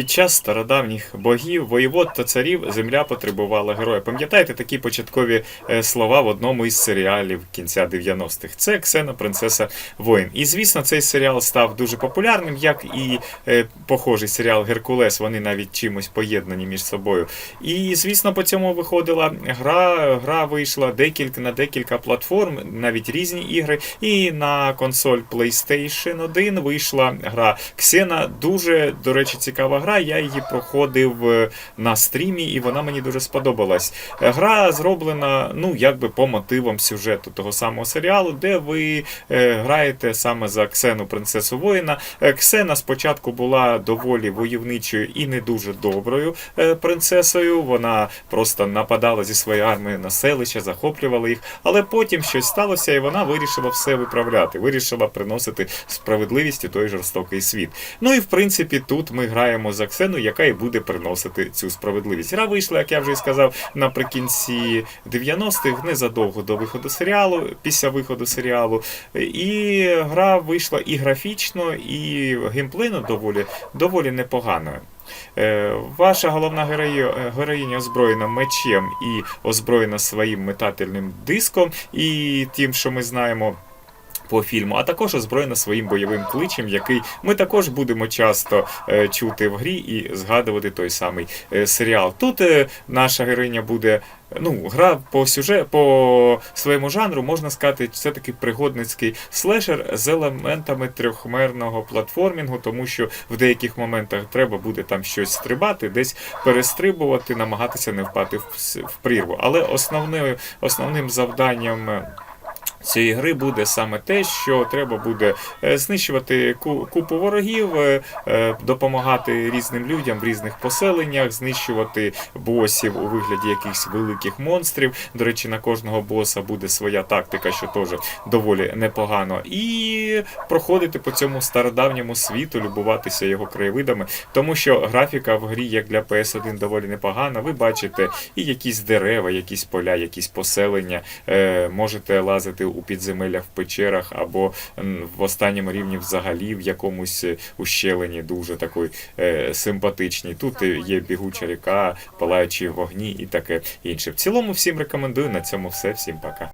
Під час стародавніх богів, воєвод та царів земля потребувала героя. Пам'ятаєте такі початкові е, слова в одному із серіалів кінця 90-х? Це Ксена, принцеса воїн. І звісно, цей серіал став дуже популярним, як і е, похожий серіал Геркулес. Вони навіть чимось поєднані між собою. І звісно, по цьому виходила гра. Гра вийшла декілька на декілька платформ, навіть різні ігри. І на консоль PlayStation 1 вийшла гра Ксена. Дуже, до речі, цікава гра. Я її проходив е, на стрімі, і вона мені дуже сподобалась. Е, Гра зроблена, ну, якби по мотивам сюжету того самого серіалу, де ви е, граєте саме за Ксену, принцесу воїна. Ксена спочатку була доволі войовничою і не дуже доброю принцесою. Вона просто нападала зі своєї армії на селища, захоплювала їх. Але потім щось сталося, і вона вирішила все виправляти. Вирішила приносити справедливість у той жорстокий світ. Ну і в принципі тут ми граємо за Ксену, яка і буде приносити цю справедливість. Гра вийшла, як я вже і сказав, наприкінці 90-х, незадовго до виходу серіалу, після виходу серіалу. І гра вийшла і графічно, і геймплейно доволі, доволі непоганою. Е, Ваша головна героїня озброєна мечем і озброєна своїм метательним диском, і тим, що ми знаємо. По фільму, а також озброєна своїм бойовим кличем, який ми також будемо часто е, чути в грі і згадувати той самий е, серіал. Тут е, наша героїня буде. Ну, гра по сюжет, по своєму жанру, можна сказати, це такий пригодницький слешер з елементами трьохмерного платформінгу, тому що в деяких моментах треба буде там щось стрибати, десь перестрибувати, намагатися не впати в, в прірву. Але основною, основним завданням. Цієї гри буде саме те, що треба буде е, знищувати ку- купу ворогів, е, е, допомагати різним людям в різних поселеннях, знищувати босів у вигляді якихось великих монстрів. До речі, на кожного боса буде своя тактика, що теж доволі непогано. І проходити по цьому стародавньому світу, любуватися його краєвидами, тому що графіка в грі, як для PS1, доволі непогана. Ви бачите і якісь дерева, якісь поля, якісь поселення. Можете лазити у підземеллях в печерах або в останньому рівні взагалі в якомусь е, ущелині дуже такої е, симпатичній. Тут е, є бігуча ріка, палаючі вогні і таке інше. В цілому всім рекомендую. На цьому все. Всім пока.